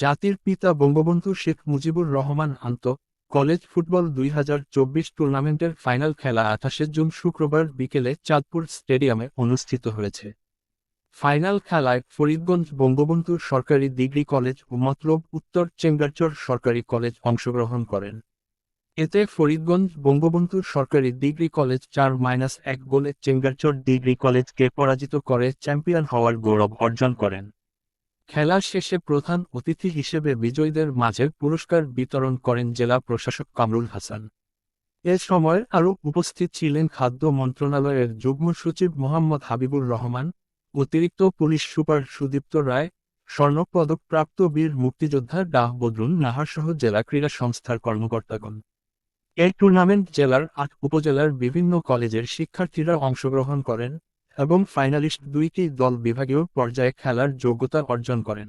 জাতির পিতা বঙ্গবন্ধু শেখ মুজিবুর রহমান আন্ত, কলেজ ফুটবল দুই হাজার চব্বিশ টুর্নামেন্টের ফাইনাল খেলা আঠাশে জুন শুক্রবার বিকেলে চাঁদপুর স্টেডিয়ামে অনুষ্ঠিত হয়েছে। ফাইনাল খেলায় ফরিদগঞ্জ বঙ্গবন্ধু সরকারি ডিগ্রি কলেজ ও মতলব উত্তর চেঙ্গারচর সরকারি কলেজ অংশগ্রহণ করেন। এতে ফরিদগঞ্জ বঙ্গবন্ধু সরকারি ডিগ্রি কলেজ চার মাইনাস এক গোলে চেঙ্গারচর ডিগ্রি কলেজকে পরাজিত করে চ্যাম্পিয়ন হওয়ার গৌরব অর্জন করেন। খেলা শেষে প্রধান অতিথি হিসেবে বিজয়ীদের মাঝে পুরস্কার বিতরণ করেন জেলা প্রশাসক কামরুল হাসান। এ সময় আরও উপস্থিত ছিলেন খাদ্য মন্ত্রণালয়ের যুগ্ম সচিব মোহাম্মদ হাবিবুর রহমান, অতিরিক্ত পুলিশ সুপার সুদীপ্ত রায়, স্বর্ণপদকপ্রাপ্ত বীর মুক্তিযোদ্ধা ডাহ বদরুন নাহার সহ জেলা ক্রীড়া সংস্থার কর্মকর্তাগণ। এই টুর্নামেন্ট জেলার আট উপজেলার বিভিন্ন কলেজের শিক্ষার্থীরা অংশগ্রহণ করেন। এবং ফাইনালিস্ট দুইটি দল বিভাগীয় পর্যায়ে খেলার যোগ্যতা অর্জন করেন।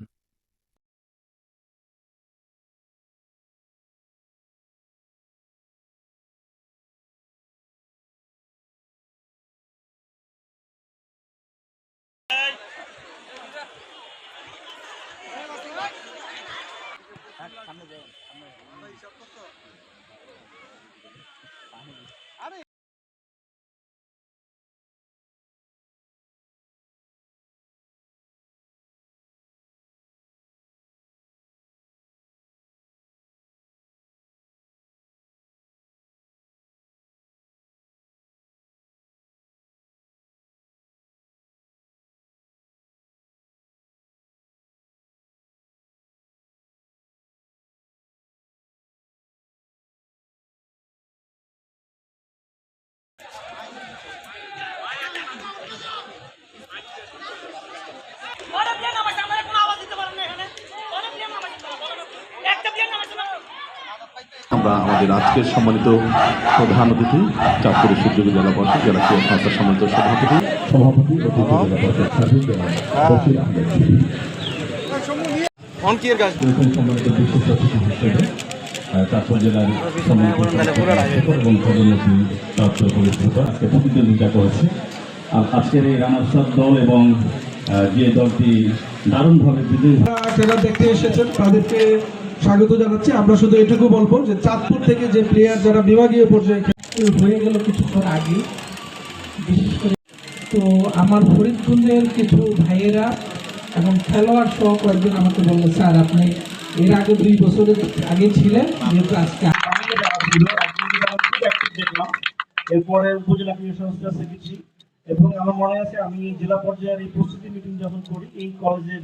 অনেক আমরা আমাদের আজকের সম্মানিত প্রধান অতিথি চাঁদপুরের সুযোগী জেলা পরিষদ জেলা ক্রীড়া সংস্থার সম্মানিত সভাপতি। চাঁদপুর জেলার এবং পদোন্নতি প্রাপ্ত আজকে প্রতিদ্বন্দ্বিতা করেছে। আর আজকের এই রানার্স দল এবং যে দলটি দারুণভাবে বিজয়ী যারা দেখতে এসেছেন তাদেরকে স্বাগত জানাচ্ছি। আমরা শুধু এটুকু বলব যে চাঁদপুর থেকে যে প্লেয়ার যারা বিভাগীয় পর্যায়ে হয়ে গেল কিছুক্ষণ আগে। বিশেষ করে তো আমার ফরিদগঞ্জের কিছু ভাইয়েরা এবং খেলোয়াড় সহ কয়েকজন আমাকে বলল, স্যার, আপনি এর আগে দুই বছরের আগে ছিলেন, যেহেতু আজকে এরপরে উপজেলা ক্রীড়া সংস্থা শিখেছি এবং আমার মনে আছে আমি জেলা পর্যায়ের এই প্রস্তুতি মিটিং যখন করি, এই কলেজের